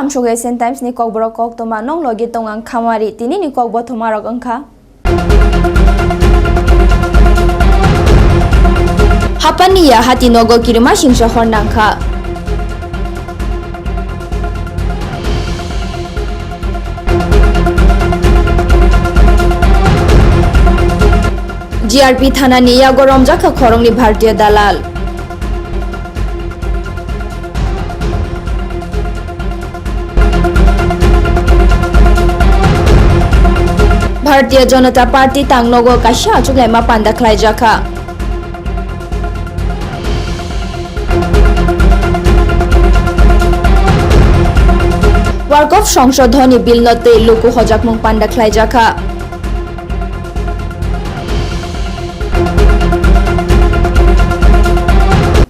amshoge sen times ni kokbro kok toma nong logi tongang khamari tini ni kokbo thomarok angkha Hapaniya hati nogo kirima singsa hornangkha GRP থানা নিয়ে গরম জাখা খরংনি ভারতীয় দালাল Bharatiya Janata party तांगनगो काशा अचुगलाइमा पान्दा ख्लाइजाखा वार्कअफ संशोधनी bill नते लोको हजाकमुं पान्दा ख्लाइजाखा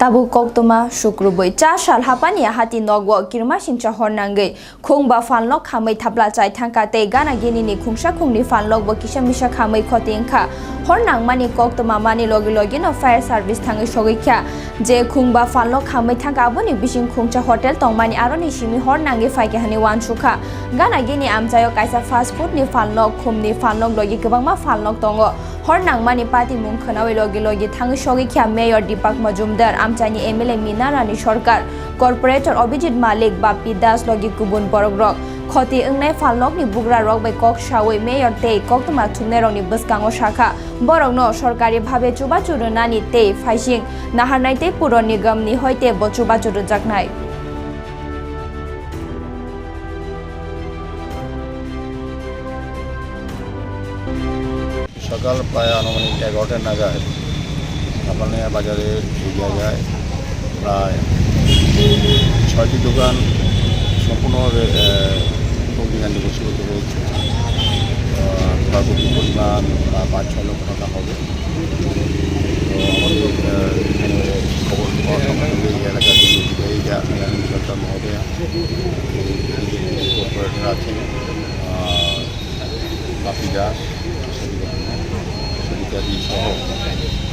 tabu koktoma shukruboi cha shal hapani hati nogwa kirma singcha hornangai khongba fanlok khamai thapla chai thangka te gana gini ni khungsa khungni fanlok bo kisa misa khamai khotingkha hornang mani koktoma mani logi logi no fire service thangai sogikha je khungba fanlok khamai thangka aboni bising khungcha hotel tongmani aroni simi hornangi faike hani wansukha gana gini amchayo kaisa fast food ni fanlok khumni fanlok logi kwbangma fanlok tongo hornang mani party mung khanawi logi logi thangai sogikha mayor dipak majumdar আমচানি MLA Mina Rani Sarkar corporator Abhijit Malik Bappi Das লগি গুবুন বরক রক ক্ষতি ওংনাই ফালনকনি বুগরা রক বাই কক সাওই মেয়র তে কক্তমা থুমনে রকনি বসকাঙ্গ শাখা বরক ন সরকারি ভাবে চুবা চুরু নানি তে ফাইসিং নাহারনাই তে পুর নিগমনি হইতে ব চুরু জাকনাই সকাল প্রায় আনুমানিক এগারোটা নাগাদ কাপানিয়া বাজারের এই জায়গায় প্রায় ছয়টি দোকান সম্পূর্ণ অগ্নিকাণ্ডে বসীভূত হয়েছে প্রাকৃতিক পরিমাণ প্রায় পাঁচ ছ লক্ষ টাকা হবে। তো আমাদের এখানে খবর সঙ্গে সঙ্গে এই এলাকার সরকার মহোদয়া কর্পোরেটর আছেন বাপি দাস সুবিধাদি সহ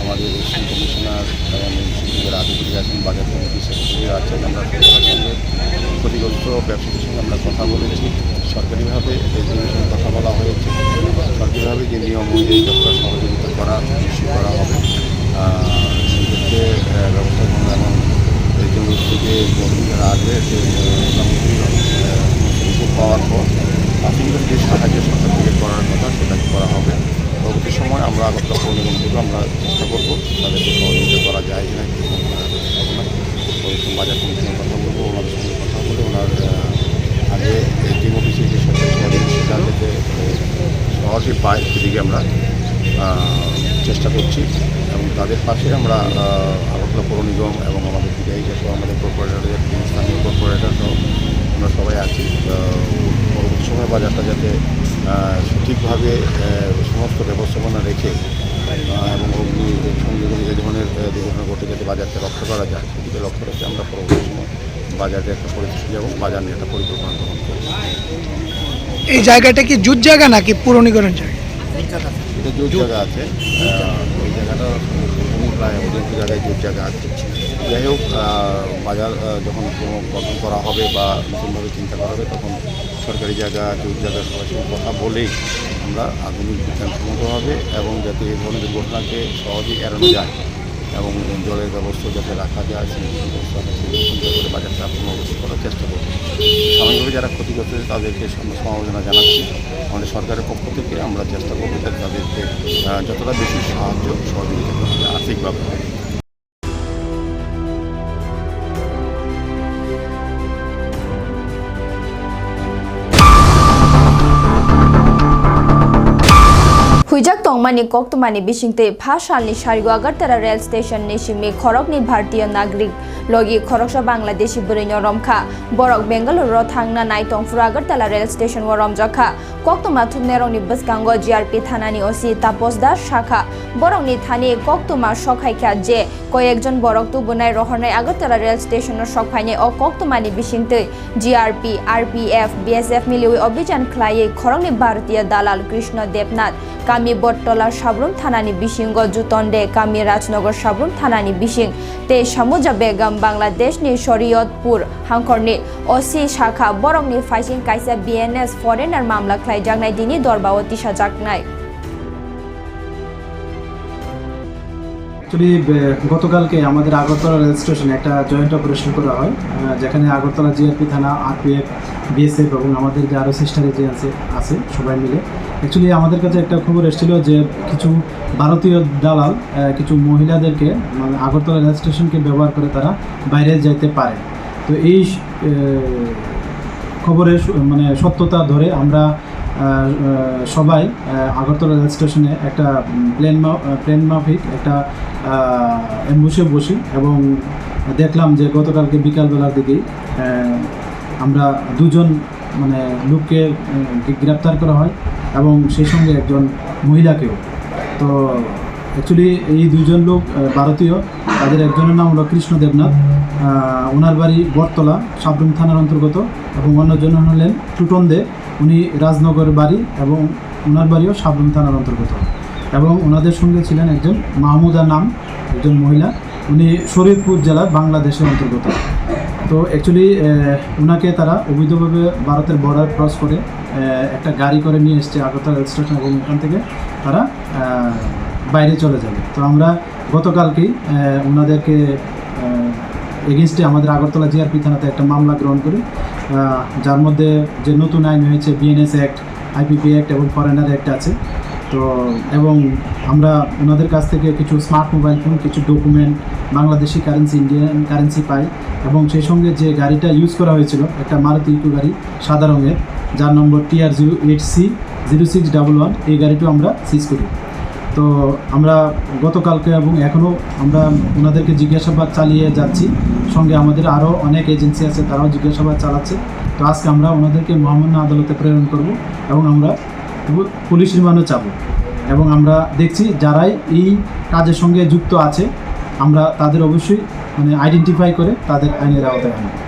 আমাদের এসি কমিশনার এবং সিদ্দিকের আধিকারিক আছেন, বাজার কমিটির সেক্রেটারি আছেন। আমরা ক্ষতিগ্রস্ত ব্যবসায়ীদের সঙ্গে আমরা কথা বলেছি। সরকারিভাবে সঙ্গে কথা বলা হয়েছে। সরকারিভাবে যে নিয়ম অনুযায়ী যতটা সহযোগিতা করা নিশ্চিত করা হবে সেক্ষেত্রে আহ, ব্যবস্থা গ্রহণ এবং এসডিওর থেকে বন্ধু যারা আসবে সে পাওয়ার পর প্রাথমিক যে সাহায্য সরকার থেকে করার কথা সেটা করা হবে। পরবর্তী সময় আমরা আগরতলা পৌর নিগম থেকে আমরা চেষ্টা করব তাদেরকে সহযোগিতা করা যায় কিনা বাজার কমিটির কথা বলব ওনাদের সঙ্গে কথা বলে সহজে পায় সেদিকে আমরা চেষ্টা করছি। এবং তাদের পাশে আমরা আগরতলা পৌর নিগম এবং আমাদের বিধায়ী সহ, আমাদের কর্পোরেটরের স্থানীয় কর্পোরেটর সহ আমরা সবাই আছি। পরবর্তী সময় বাজারটা যাতে সঠিকভাবে সমস্ত ব্যবস্থাপনা রেখে এবং অগ্নি সংযোজন এই ধরনের দুর্ঘটনা ঘটে যাতে বাজারকে রক্ষা করা যায়, সেদিকে লক্ষ্য রেখে আমরা পরবর্তী সময় বাজারে একটা পরিস্থিতি এবং বাজার নিয়ে একটা পরিকল্পনা গ্রহণ করি। এই জায়গাটা কি জুট জায়গা নাকি পুরনিকরণ জায়গা? এটা জোর জায়গা আছে। ওই জায়গাটা প্রায় অধিকাংশ জায়গায় জোর জায়গা আছে। যাই হোক বাজার যখন গঠন করা হবে বা নতুনভাবে চিন্তা করা হবে, তখন সরকারি জায়গা জোর জায়গা, সবার সঙ্গে কথা বলেই আমরা আধুনিক বিজ্ঞানসম্মতভাবে এবং যাতে এই ধরনের দুর্ঘটনাকে সহজেই এড়ানো যায় এবং জলের ব্যবস্থা যাতে রাখা যায়, সেই ব্যবস্থা চিন্তা করে বাজারটা পুনর্গঠন করার চেষ্টা করব। সাময়িকভাবে যারা ক্ষতিগ্রস্ত হয়েছে তাদেরকে সম- সমবেদনা জানাচ্ছি আমাদের সরকারের পক্ষ থেকে আমরা চেষ্টা করবো যাতে তাদেরকে আহ, যতটা বেশি সাহায্য সহযোগিতা করা যায় আর্থিকভাবে हुइजक तोंगमानी कोक्तमानी बिसिंगते भाषालनि सारिगो अगरतला रेल स्टेशन नि सिमी खरकनि भारतीय नागरिक লগি খরকসা বাংলাদেশি বরিন্য রমখা বরক বেঙ্গালুর থাকা নাইটং ফুরাগরতলা রেল স্টেশন ও রমজখা কক্তমা থুমনেরংনি বসগাঙ্গ জিআরপি থানানি ওসি তাপস দাস শাখা বরংনি থানী কক্তমা সখাইখ্যা যে কয়েকজন বরক তুবনায় রহনায় আগরতলা রেল স্টেশন সখাইনে অ কক্তমানি বিশিনতে জিআরপি আরপিএফ বিএসএফ মিলিয়ে অভিযান খ্লাইয়ে খরংনি ভারতীয় দালাল কৃষ্ণ দেবনাথ কামি বটতলা সাবরুম থানানি বিশিঙ্গ জুতন্ডে কামি রাজনগর সাবরুম থানানি বিশিং তে সামুজা বেগম বাংলাদেশনি শরীয়তপুর হাংকরনি ওসি শাখা বরংনি ফাইসিং কাইসা বিএনএস ফরেনার মামলা খ্লাইজাকনাই দিনি দরবাওতি সাজাকনাই অ্যাকচুয়ালি গতকালকে আমাদের আগরতলা রেল স্টেশনে একটা জয়েন্ট অপারেশন করা হয় যেখানে আগরতলা জিআরপি থানা, আরপিএফ, বিএসএফ এবং আমাদের যে আরও সিস্টার এজেন্সি আছে, সবাই মিলে। অ্যাকচুয়ালি আমাদের কাছে একটা খবর এসেছিল যে কিছু ভারতীয় দালাল কিছু মহিলাদেরকে মানে আগরতলা রেল স্টেশনকে ব্যবহার করে তারা বাইরে যাইতে পারে। তো এই খবরের মানে সত্যতা ধরে আমরা সবাই আগরতলা রেল স্টেশনে একটা প্লেন প্লেন মাফিক, একটা অ্যাম্বুসে বসি এবং দেখলাম যে গতকালকে বিকালবেলার দিকেই আমরা দুজন মানে লোককে গ্রেপ্তার করা হয় এবং সেই সঙ্গে একজন মহিলাকেও। তো অ্যাকচুয়ালি এই দুজন লোক ভারতীয়। তাদের একজনের নাম হলো কৃষ্ণ দেবনাথ। ওনার বাড়ি বটতলা, সাবরুম থানার অন্তর্গত এবং অন্যজন হলেন টুটন দে। উনি রাজনগর বাড়ি এবং ওনার বাড়িও সাবরুম থানার অন্তর্গত। এবং ওনাদের সঙ্গে ছিলেন একজন মাহমুদা নাম, একজন মহিলা। উনি শরীয়তপুর জেলা বাংলাদেশের অন্তর্গত। তো অ্যাকচুয়ালি ওনাকে তারা অবৈধভাবে ভারতের বর্ডার ক্রস করে একটা গাড়ি করে নিয়ে এসছে আগরতলা রেল স্টেশন এবং ওখান থেকে তারা বাইরে চলে যাবে। তো আমরা গতকালকেই ওনাদেরকে এগেনস্টে আমাদের আগরতলা জিআরপি থানাতে একটা মামলা গ্রহণ করি যার মধ্যে যে নতুন আইন হয়েছে বিএনএস অ্যাক্ট আইপিপি অ্যাক্ট এবং ফরেনার অ্যাক্ট আছে। তো, এবং আমরা ওনাদের কাছ থেকে কিছু স্মার্ট মোবাইল ফোন কিছু document Bangladeshi currency Indian currency পাই। এবং সেই সঙ্গে যে গাড়িটা ইউজ করা হয়েছিল, একটা মারুতি ইকো গাড়ি, সাদা রঙের, যার নম্বর TR zero eight C zero six double one এই গাড়িটাও আমরা সিজ করি। তো আমরা গতকালকে এবং এখনও আমরা ওনাদেরকে জিজ্ঞাসাবাদ চালিয়ে যাচ্ছি। সঙ্গে আমাদের আরও অনেক এজেন্সি আছে, তারাও জিজ্ঞাসাবাদ চালাচ্ছে। তো আজকে আমরা ওনাদেরকে মহামান্য আদালতে প্রেরণ করব এবং আমরা পুলিশ রিমান্ডও চাব। এবং আমরা দেখছি যারাই এই কাজের সঙ্গে যুক্ত আছে আমরা তাদের অবশ্যই মানে আইডেন্টিফাই করে তাদের আইনের আওতায় আনব।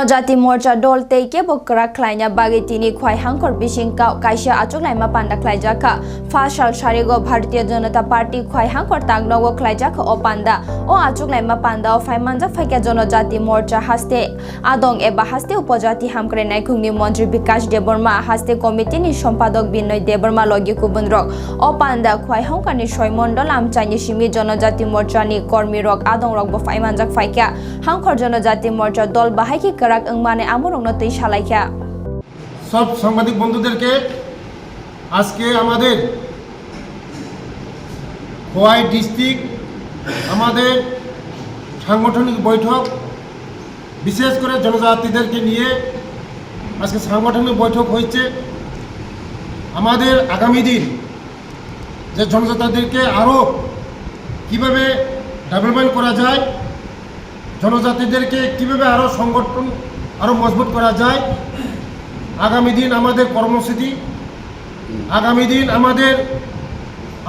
জনজাতি মোর্চা দল তেইকে বকরা খ্লাইনা বাগে তিনি খোয়াই হাংকর বিশিং কাউ কাইসা আচুক লাইমা পান্ডা খ্লাইজাখা ফা সাল সারিগো ভারতীয় জনতা পার্টি খোয়াই হাংকর তাংনগো খ্লাইজাখা ও পান্ডা ও আচুক লাইমা পান্ডা ও ফাইমানজা ফাইকা জনজাতি মোর্চা হাস্তে আদং এবা হাস্তে উপজাতি হামকরে নাইখুংনি মন্ত্রী বিকাশ দেববর্মা হাস্তে কমিটিনি সম্পাদক বিনয় দেববর্মা লগে কুবুন রক ও পান্ডা খোয়াই হাংকানি ছয় মন্ডল আমচাইনি সিমি জনজাতি মোর্চানি কর্মী রক আদং রক ফাইমানজাক ফাইকা হাংকর জনজাতি মোর্চা দল বাহাইকি কারাক মানে আমরং নতই সালাইকা সব সাংবাদিক বন্ধুদেরকে আজকে আমাদের খোয়াই ডিস্ট্রিক্ট, আমাদের সাংগঠনিক বৈঠক, বিশেষ করে জনজাতিদেরকে নিয়ে আজকে সাংগঠনিক বৈঠক হয়েছে। আমাদের আগামী দিন যে জনজাতিদেরকে আরও কীভাবে ডেভেলপমেন্ট করা যায় জনজাতিদেরকে কীভাবে আরও সংগঠন আরও মজবুত করা যায়? আগামী দিন আমাদের কর্মসূচি, আগামী দিন আমাদের,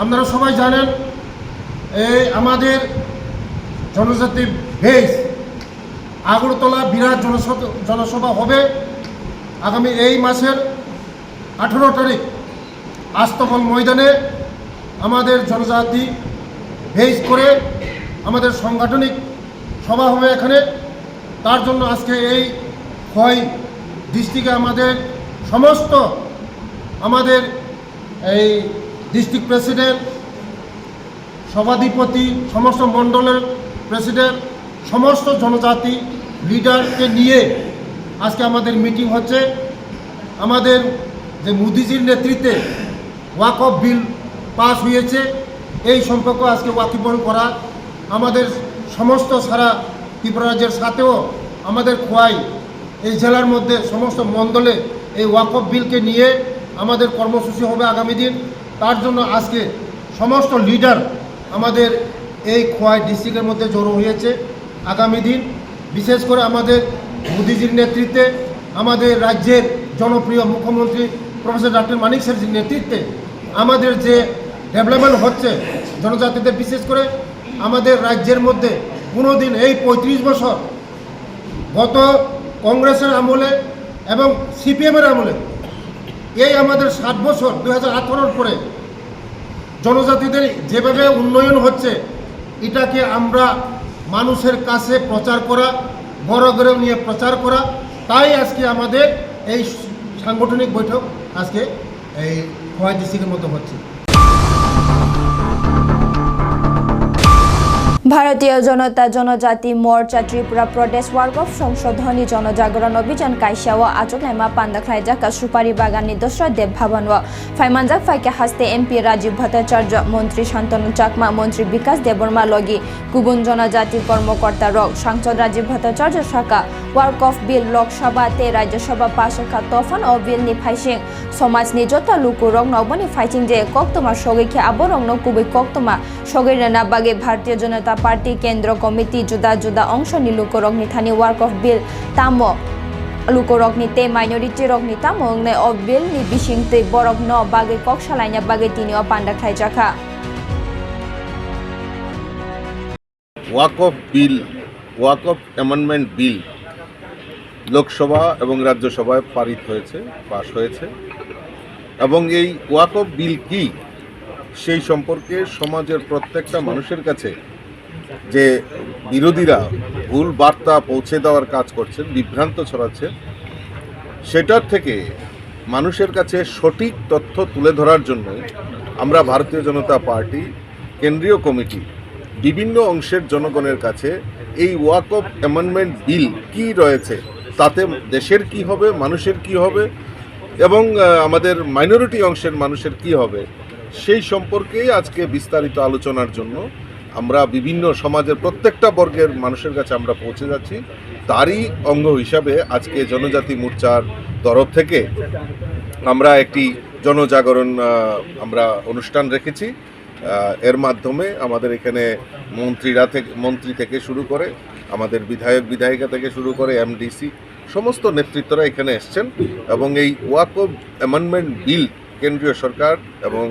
আপনারা সবাই জানেন, এই আমাদের জনজাতি ভেস আগরতলা বিরাট জনসভা জনসভা হবে আগামী এই মাসের আঠেরো তারিখ। আস্তবল ময়দানে আমাদের জনজাতি ভেস করে আমাদের সাংগঠনিক সভা হবে এখানে। তার জন্য আজকে এই ক্ষয় ডিস্ট্রিক্টে আমাদের সমস্ত আমাদের এই ডিস্ট্রিক্ট প্রেসিডেন্ট, সভাধিপতি, সমস্ত মণ্ডলের প্রেসিডেন্ট, সমস্ত জনজাতি লিডারকে নিয়ে আজকে আমাদের মিটিং হচ্ছে। আমাদের যে মোদিজির নেতৃত্বে ওয়াক অফ বিল পাস হয়েছে, এই সম্পর্ক আজকে ওয়াকিবহল করা। আমাদের সমস্ত সারা ত্রিপুরা রাজ্যের সাথেও আমাদের খোয়াই এই জেলার মধ্যে সমস্ত মণ্ডলে এই ওয়াক অফ বিলকে নিয়ে আমাদের কর্মসূচি হবে আগামী দিন। তার জন্য আজকে সমস্ত লিডার আমাদের এই খোয়াই ডিস্ট্রিক্টের মধ্যে জড়ো হয়েছে আগামী দিন। বিশেষ করে আমাদের মোদিজির নেতৃত্বে আমাদের রাজ্যের জনপ্রিয় মুখ্যমন্ত্রী প্রফেসর ডক্টর মানিক স্যারের নেতৃত্বে আমাদের যে ডেভেলপমেন্ট হচ্ছে জনজাতিদের বিশেষ করে আমাদের রাজ্যের মধ্যে কোনো দিন এই পঁয়ত্রিশ বছর গত কংগ্রেসের আমলে এবং সিপিএমের আমলে, এই আমাদের ষাট বছর দু হাজার পরে জনজাতিদের যেভাবে উন্নয়ন হচ্ছে, এটাকে আমরা মানুষের কাছে প্রচার করা, বড় করে নিয়ে প্রচার করা, তাই আজকে আমাদের এই সাংগঠনিক বৈঠক আজকে এই ওয়াইডিসির মতো হচ্ছে। ভারতীয় জনতা জনজাতি মোর্চা ত্রিপুরা প্রদেশ ওয়ার্ক অফ সংশোধনী জনজাগরণ অভিযান কাইসা ও আচকনাইমা পান্দাখাই জাকা সুপারি বাগাননি দোসরা দেব ভবন ও ফাইমানজাক ফাইকে হাস্তে এমপি রাজীব ভট্টাচার্য, মন্ত্রী শান্তনু চাকমা, মন্ত্রী বিকাশ দেববর্মা লগি গুবুন জনজাতি কর্মকর্তা রক সাংসদ রাজীব ভট্টাচার্য শাখা, ওয়ার্ক অফ বিল লোকসভাতে রাজ্যসভা পাশকা তফান ও বিল নি ফাইসিং সমাজনি যত লুকু রং নবনি ফাইসিং যে কক্তমা সগৈখে আবরং নকুবই কক্তমা সগৈ রেনা বাগে ভারতীয় জনতা পার্টি কেন্দ্র কমিটি জুদা জুদা অংশ নি লুকু রং নি থানি ওয়ার্ক অফ বিল তামো লুকু রক ni te, minority rok ni tamo ne o bill, ni bising te borok no bage kok salainya bage, tini o panda, khai Waqf bill Waqf amendment bill Lok Sabha এবং রাজ্যসভায় পারিত হয়েছে, পাশ হয়েছে। এবং এই Waqf বিল কি? সেই সম্পর্কে সমাজের প্রত্যেকটা মানুষের কাছে যে বিরোধীরা ভুল বার্তা পৌঁছে দেওয়ার কাজ করছেন, বিভ্রান্ত ছড়াচ্ছে সেটার থেকে মানুষের কাছে সঠিক তথ্য তুলে ধরার জন্য আমরা ভারতীয় জনতা পার্টি, কেন্দ্রীয় কমিটি, বিভিন্ন অংশের জনগণের কাছে এই ওয়াক অফ অ্যামেন্ডমেন্ট বিল কি রয়েছে, তাতে দেশের কি হবে, মানুষের কি হবে এবং আমাদের মাইনরিটি অংশের মানুষের কি হবে, সেই সম্পর্কেই আজকে বিস্তারিত আলোচনার জন্য আমরা বিভিন্ন সমাজের প্রত্যেকটা বর্গের মানুষের কাছে আমরা পৌঁছে যাচ্ছি। তারই অঙ্গ হিসাবে আজকে জনজাতি মোর্চার তরফ থেকে আমরা একটি জনজাগরণ আমরা অনুষ্ঠান রেখেছি। এর মাধ্যমে আমাদের এখানে মন্ত্রীরা থেকে, মন্ত্রী থেকে শুরু করে, আমাদের বিধায়ক, বিধায়িকা থেকে শুরু করে, এমডিসি সমস্ত নেতৃত্বরা এখানে এসছেন এবং এই ওয়াক অফ অ্যামেন্ডমেন্ট বিল কেন্দ্রীয় সরকার এবং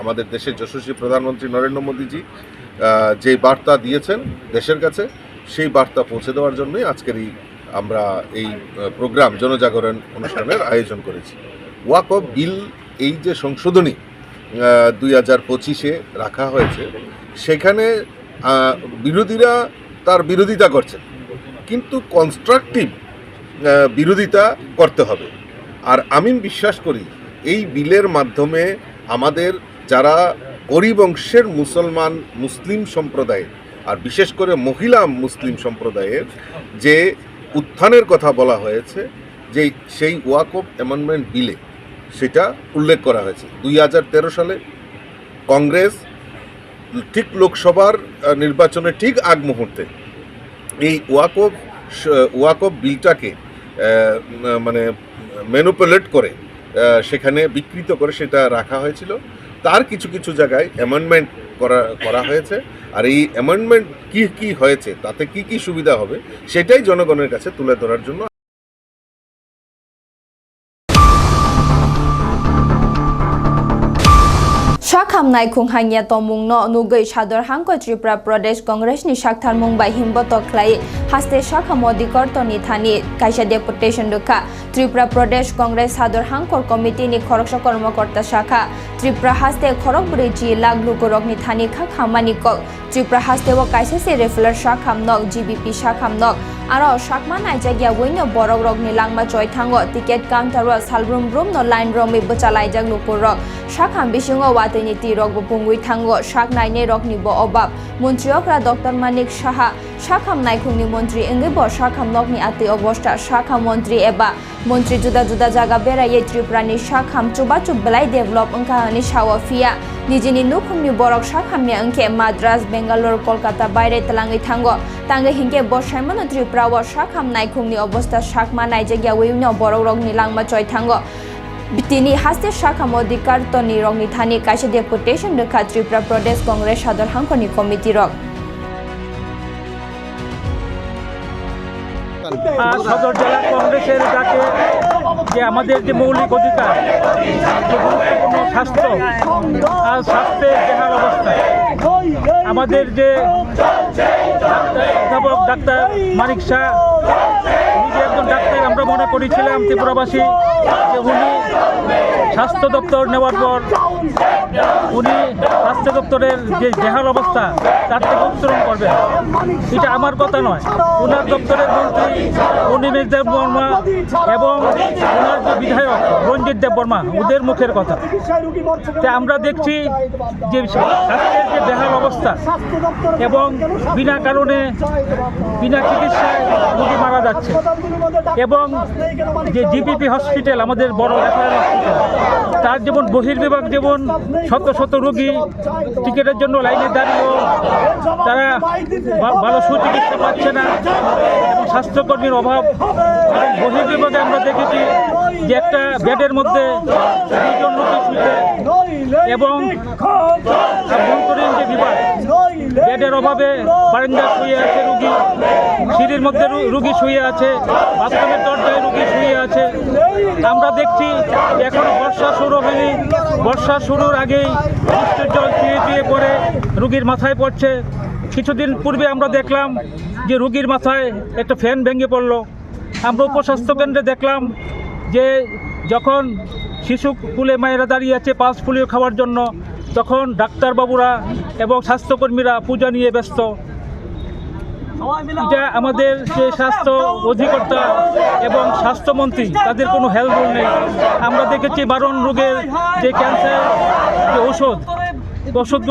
আমাদের দেশের যশস্বী প্রধানমন্ত্রী নরেন্দ্র মোদীজি যে বার্তা দিয়েছেন দেশের কাছে, সেই বার্তা পৌঁছে দেওয়ার জন্যই আজকের এই আমরা এই প্রোগ্রাম, জনজাগরণ অনুষ্ঠানের আয়োজন করেছি। ওয়াক অফ বিল, এই যে সংশোধনী দুই হাজার পঁচিশে রাখা হয়েছে, সেখানে বিরোধীরা তার বিরোধিতা করছেন কিন্তু কনস্ট্রাকটিভ বিরোধিতা করতে হবে। আর আমি বিশ্বাস করি, এই বিলের মাধ্যমে আমাদের যারা গরিব অংশের মুসলমান মুসলিম সম্প্রদায়ের আর বিশেষ করে মহিলা মুসলিম সম্প্রদায়ের যে উত্থানের কথা বলা হয়েছে যে সেই ওয়াক অফ অ্যামেন্ডমেন্ট বিলে সেটা উল্লেখ করা হয়েছে। দুই হাজার তেরো সালে কংগ্রেস ঠিক লোকসভার নির্বাচনের ঠিক আগ মুহূর্তে এই ওয়াক অফ ওয়াক অফ বিলটাকে মানে ম্যানুপুলেট করে সেখানে বিকৃত করে সেটা রাখা হয়েছিল। তার কিছু কিছু জায়গায় অ্যামেন্ডমেন্ট করা করা হয়েছে। আর এই অ্যামেন্ডমেন্ট কি কি হয়েছে, তাতে কি কি সুবিধা হবে, সেটাই জনগণের কাছে তুলে ধরার জন্য Shakham nai khung hanya tomung no nugai sador hangko Tripura Pradesh Congress ni Shakhtar Mumbai himboto khlai haste Shakham odikor to ni thani kaisa deputation dukha Tripura Pradesh Congress sador hangkor committee ni khoroksha কর্মকর্তা শাখা ত্রিপুরা হাস্তে খরক ব্রিজি লাগলু গোরক নি Thani খা খামানি কক ত্রিপুরা হাস্তে ও কাইসে সে রেফুলার শাখাম নক জিবিপি শাখাম নক আরও শাকমা নাই জাগিয়া ওইন বরক রক নি লাংমা চয় থাঙ্গ টিকেট কাউন্টার ও সালব্রুম ব্রুম ন লাইন রমি বচালাই জাগলু রক শাখাম বিসিংহ ওয়াতনি তি রক বুঙ্গুই থাঙ্গ শাক নাইনে রক নি ব অবাব মন্ত্রী অকরা ডক্টর মানিক সাহা শাখাম নাইখুংনি মন্ত্রী এঙ্গিব শাখাম নকনি আতি অবস্থা শাখা মন্ত্রী এবা মন্ত্রী জুদা জুদা জায়গা বেড়াইয়ে ত্রিপুরানি শাখাম চুবা চুব বেলাই ডেভেলপ ওংকাহানি সাওয়া ফিয়া নিজেনি নুখুমনি বরক শাখামনি ওংকে মাদ্রাস বেঙ্গালোর কলকাতা বাইরে তেলাঙ্গি থাঙ্গ তাঙ্গে হিংকে বসাইমন ত্রিপুরা ও শাখাম নাইখুংনি অবস্থা শাকমা নাইজাগিয়া ওইন বরক রক নিলাংমা চয় থাঙ্গ তিনি হাস্তে শাখা অধিকার তনি রংনি থানি কাইসে ডেপুটেশন রেখা ত্রিপুরা প্রদেশ কংগ্রেস হাঙ্কনি কমিটি রক সদর জেলা কংগ্রেসের ডাকে যে আমাদের যে মৌলিক অধিকার গুরুত্বপূর্ণ স্বাস্থ্য আর স্বাস্থ্যের দেহার অবস্থা, আমাদের যে অধ্যাপক ডাক্তার মানিক শাহ একজন ডাক্তার, আমরা মনে করেছিলাম ত্রিপুরাবাসী, যে উনি স্বাস্থ্য দপ্তর নেওয়ার পর উনি স্বাস্থ্য দপ্তরের যে জেহাল অবস্থা, তার থেকে উত্তরণ করবেন। এটা আমার কথা নয়। ওনার দপ্তরের মন্ত্রী অনিমেষ দেব বর্মা এবং ওনার যে বিধায়ক রঞ্জিত দেব বর্মা, ওদের মুখের কথা। তা আমরা দেখছি যে স্বাস্থ্যের যে বেহাল অবস্থা এবং বিনা কারণে, বিনা চিকিৎসায় রোগী মারা যাচ্ছে। এবং যে জিপিপি হসপিটাল, আমাদের বড় রেফারেল হসপিটাল তার যেমন বহির্বিভাগ যেমন শত শত রোগী টিকিটের জন্য লাইনে দাঁড়িয়েও তারা ভালো সুচিকিৎসা পাচ্ছে না এবং স্বাস্থ্যকর্মীর অভাব। বহির্বিভাগে আমরা দেখেছি যে একটা বেডের মধ্যে এবং অভ্যন্তরীণ যে বিভাগ, বেডের অভাবে বারান্দা শুয়ে আছে রুগী, সিঁড়ির মধ্যে রুগী শুয়ে আছে, বাথরুমের দরজায় রুগী শুয়ে আছে। আমরা দেখছি এখন বর্ষা শুরু হয়নি। বর্ষা শুরুর আগেই বৃষ্টির জল চুয়ে চুয়ে পড়ে রুগীর মাথায় পড়ছে। কিছুদিন পূর্বে আমরা দেখলাম যে রুগীর মাথায় একটা ফ্যান ভেঙে পড়ল। আমরা উপস্বাস্থ্য কেন্দ্রে দেখলাম যে যখন শিশু কুলে মায়েরা দাঁড়িয়ে আছে পাঁচ ফুলিও খাওয়ার জন্য, তখন ডাক্তারবাবুরা এবং স্বাস্থ্যকর্মীরা পূজা নিয়ে ব্যস্ত। এটা আমাদের যে স্বাস্থ্য অধিকর্তা এবং স্বাস্থ্যমন্ত্রী, তাদের কোনো হেল্প নেই। আমরা দেখেছি বারণ রোগের যে ক্যান্সার যে ওষুধ ওষুধ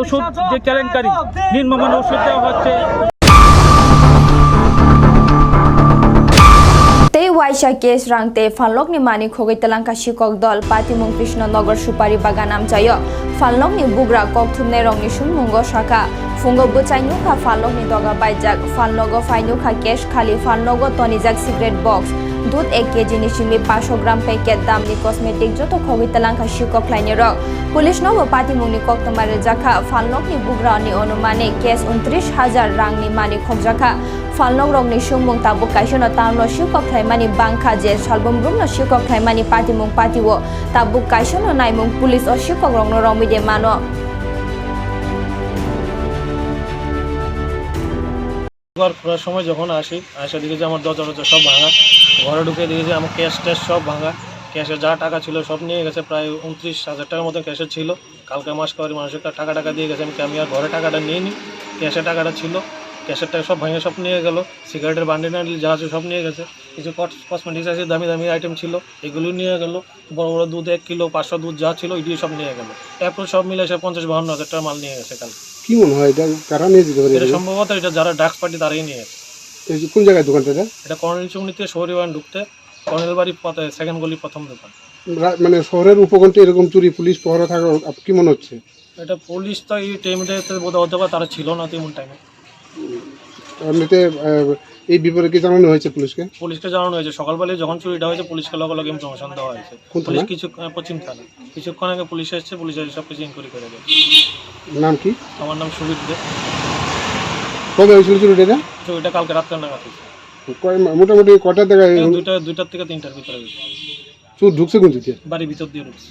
ওষুধ যে কেলেঙ্কারি, নির্মমান ওষুধ দেওয়া হচ্ছে। ওয়াইশা কেস রাংতে ফানলকনি মানি খোগৈ তেলাঙ্কা শিক্ষক দল পাতিমুং কৃষ্ণনগর সুপারি বাগান আমচায় ফানলকনি বুগরা কক থুমনে রংনি সুমুঙ্গ শাখা। Fungo buchai nuka fanlok ni doga baijak fanlogo fainuka kesh khali fanlogo tonijak cigarette box দুধ এক কেজি নিশিমি পাঁচশো গ্রাম প্যাকেট দামনি কসমেটিক যত খগৈ তেলাঙ্কা শিকক লাইনি রক। পুলিশ নব পাতি পাতিমুংনি কক্তমারে জাখা ফানলকনি বুগ্রানি অনুমানে কেস উনত্রিশ হাজার রাং রাংনি মানি খকজাখা ফানলক রংনি সুমুং তাবু কাইসনো তামলো শিকক খাইমানি বাংখা যে সালবম রুমনো শিকক খাইমানি পাতিমুং পাতিও তাবু কাইসনো নাইমুং পুলিশ ও শিকক রংনো রমিদে মানো। ঘর খোলার সময় যখন আসি, আসা দেখি যে আমার দরজা টরজা সব ভাঙা। ঘরে ঢুকে দেখি যে আমার ক্যাশ ট্যাশ সব ভাঙা। ক্যাশে যা টাকা ছিল সব নিয়ে গেছে, প্রায় উনত্রিশ হাজার টাকার মতো ক্যাশে ছিল। কালকে মাস করে মানুষের টাকা টাকা দিয়ে গেছে, আমি আমি আর ঘরে টাকাটা নিয়ে নিই ক্যাশে টাকাটা ছিল। ক্যাশের টাকা সব ভাঙে, সব নিয়ে গেল। সিগারেটের বান্ডিল নান্ডিল যা আছে সব নিয়ে গেছে। কিছু কসমেটিক্স আছে, দামি দামি আইটেম ছিল, এগুলো নিয়ে গেল। বড় বড় দুধ এক কিলো, পাঁচশো দুধ যা ছিল এগুলি সব নিয়ে গেল। এরপর সব মিলে সে পঞ্চাশ, বাহান্ন হাজার টাকা মাল নিয়ে গেছে কাল কি মনে হয় এটা? কারা নিয়ে যেতে পারে এটা সম্ভবত এটা যারা ড্রাগস পার্টি তারাই নিয়ে গেছে। এই যে কোন জায়গায় দোকানটা এটা? এটা কর্নেল চৌমনিতে শহরীবান ঢুকতে কর্নেল বাড়ি পথে সেকেন্ড গলি প্রথম দোকান। মানে শহরের উপকণ্ঠে এরকম চুরি পুলিশ পহরা থাকা কি মনে হচ্ছে? এটা পুলিশ তো এই টাইমটাতে বোধ হতে পারে তারা ছিল না তেমন টাইমে এমনিতে এই বিপরে কি জানানো হয়েছে পুলিশকে? পুলিশকে জানানো হয়েছে। সকালবেলায় যখন চুরিটা হয়েছে পুলিশকে লগে লগে ইনফরমেশন দেওয়া হয়েছে? পুলিশ কিছু পশ্চিম থানা। কিছুক্ষণ আগে পুলিশ এসেছে পুলিশ এসে সব কিছু ইনকোয়ারি করে দেয় নাম কি? আমার নাম সুবিধ দে। কবে হয়েছিল চুরিটা? চুরিটা কালকে রাত্রে নাগাদ হয়েছে। মোটামুটি কটা জায়গায় দুইটা দুইটার থেকে তিনটার ভিতরে চুর ঢুকছে কোন দিকে বাড়ির ভিতর দিয়ে ঢুকছে।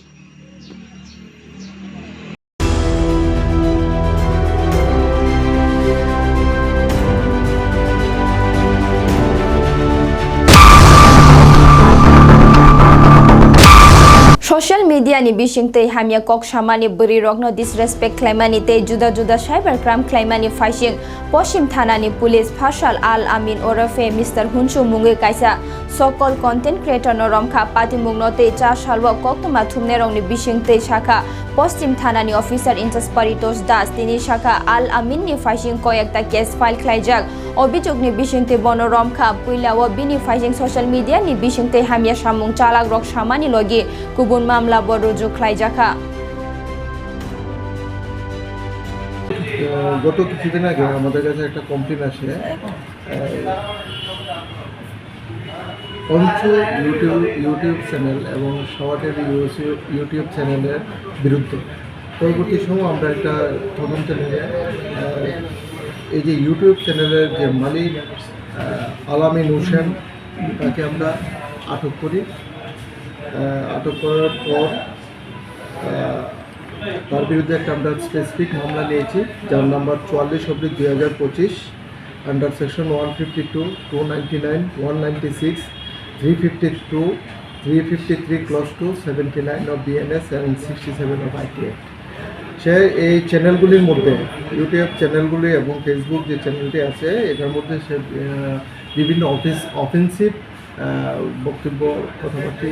Social media ni bising tei hamya kok shamani buri rokno disrespect claimani tei juda juda cyber crime claimani phishing police থানানি al amin orafe mr hunchu mister Hunsu মুঙ্গে কাইসা সকল কন্টেন্ট ক্রিয়েটর রমখা পাতি মুংনতে চা সালব কক্তমা থুমনে রংনি বিশিং তৈ শাখা। পশ্চিম থানানি officer in charge Paritosh Das তিনি শাখা আল আমিননি ফাইসিং কয়েকটা কেস ফাইল খাইজাক অভিযোগনি বিশিংতে বন রমখা পুইলাও বিনি ফাইসিং সোশ্যাল মিডিয়ানি বিশিংতে হামিয়া সামুং চালাক রক সামানি লগে গুবুন মামলা বড় রুজু খাইজাখা আহ, গত কিছুদিন আগে আমাদের কাছে একটা কমপ্লেন আসে। অঞ্চ ইউটিউব ইউটিউব চ্যানেল এবং সওয়াটের ইউটিউব চ্যানেলের বিরুদ্ধে। পরবর্তী সময় আমরা একটা তদন্ত নিয়ে এই যে ইউটিউব চ্যানেলের যে মালিক আলামিন হোসেন তাকে আমরা আটক করি। আটক করার পর তার বিরুদ্ধে একটা আমরা স্পেসিফিক মামলা নিয়েছি যার নাম্বার চুয়াল্লিশ অব্দি দুই হাজার পঁচিশ under section 152, 299, 196, 352, 353 clause 2, 79 of BNS and 67 of ITA. সে এই চ্যানেলগুলির মধ্যে ইউটিউব চ্যানেলগুলি এবং ফেসবুক যে চ্যানেলটি আছে এটার মধ্যে সে বিভিন্ন অফিস অফেন্সিভ বক্তব্য কথাবার্তি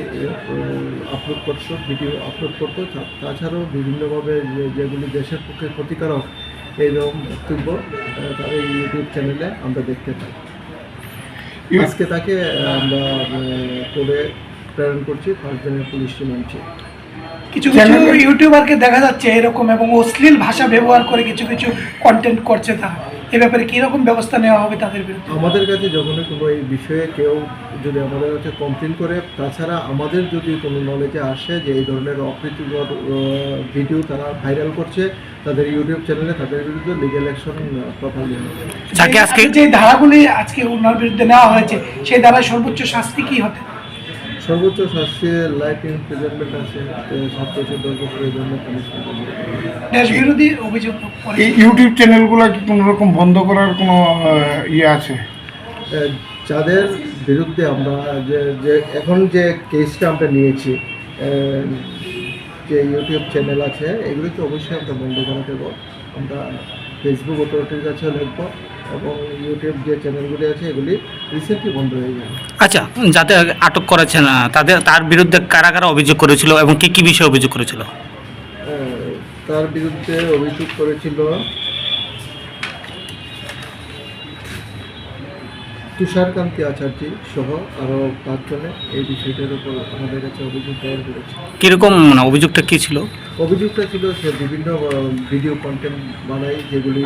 আপলোড করতো ভিডিও আপলোড করতো তাছাড়াও বিভিন্নভাবে যেগুলি দেশের পক্ষে ক্ষতিকারক এইরকম বক্তব্য এই ইউটিউব চ্যানেলে আমরা দেখতে পাই আজকে তাকে আমরা করে প্রেরণ করছি ফার্স্ট পুলিশ মানছি কিছু কিছু ইউটিউবারকে দেখা যাচ্ছে এরকম এবং অশ্লীল ভাষা ব্যবহার করে কিছু কিছু কন্টেন্ট করছে তারা। এ ব্যাপারে কীরকম ব্যবস্থা নেওয়া হবে তাদের বিরুদ্ধে? আমাদের কাছে যখনই কোনো এই বিষয়ে কেউ যদি আমাদের কাছে কমপ্লেন করে তাছাড়া আমাদের যদি কোনো নলেজে আসে যে এই ধরনের অপ্রীতিকর ভিডিও তারা ভাইরাল করছে তাদের ইউটিউব চ্যানেলে তাদের বিরুদ্ধে লিগেল অ্যাকশন প্রপারলি হবে। যাকে আজকে যে ধারাগুলি আজকে ওনার বিরুদ্ধে নেওয়া হয়েছে সেই ধারায় সর্বোচ্চ শাস্তি কি হতে সর্বোচ্চ শাস্তি লাইফ ইমপ্রিজনমেন্ট আছে। সাত বছর দশ বছরের জন্য অভিযোগ এই ইউটিউব চ্যানেলগুলো কি কোনো রকম বন্ধ করার কোনো ইয়ে আছে? যাদের বিরুদ্ধে আমরা যে যে এখন যে কেসটা আমরা নিয়েছি যে ইউটিউব চ্যানেল আছে এগুলিকে অবশ্যই আমরা বন্ধ করে দেবো। আমরা ফেসবুক অথরিটির কাছে লিখব। এবং ইউটিউব যে চ্যানেলগুলি আছে এগুলি রিসেন্টলি বন্ধ হয়ে যাবে আচ্ছা যাতে আটক করেছেন না তাদের তার বিরুদ্ধে কারা কারা অভিযোগ করেছিল এবং কি কি বিষয়ে অভিযোগ করেছিল? তার বিরুদ্ধে অভিযোগ করেছিল তুষারকান্তি আচার্য সহ আরও পাঁচজনে এই বিষয়টার উপর আমাদের কাছে অভিযোগ দায়ের করেছে। কীরকম মানে অভিযোগটা কী ছিল? অভিযোগটা ছিল সে বিভিন্ন ভিডিও কন্টেন্ট বানায় যেগুলি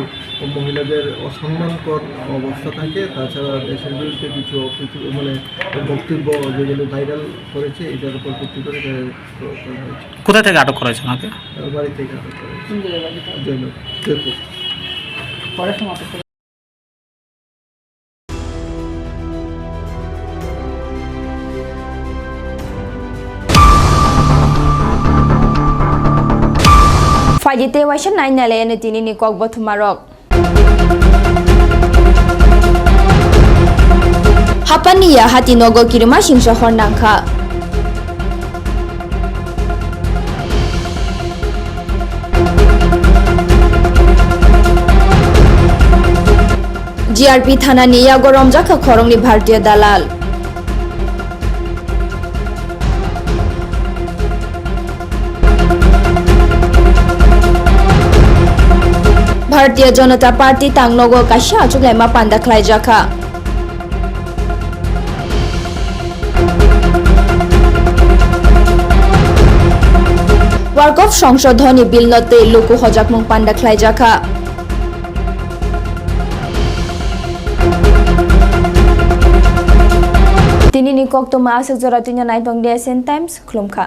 মহিলাদের অসম্মানকর অবস্থা থাকে। তাছাড়া দেশের বিরুদ্ধে কিছু মানে বক্তব্য যেগুলি ভাইরাল করেছে এটার উপর ভিত্তি করে কোথা থেকে আটক করেছে ওনাকে? তার বাড়ি থেকে আটক করেছে Joynagar Jaipur Fajite waisha nai nale ene tini ni kok botumarok. Hapaniya hati nogo kirima shingsa hornangka. GRP থানা নিয়া গরম জাখা খরংনি ভারতীয় দালাল भारतीय जनता पार्टी तांगनोगो काशा अचुगलाइमा पान्दा ख्लाइजाखा वार्कअफ সংশোধনী বিল নতে লোকু হজাকমুং পান্ডা খ্লাইজাখা তিনি নিকক তোমা আসক জরা তিnya naitong DSN Times khulumkha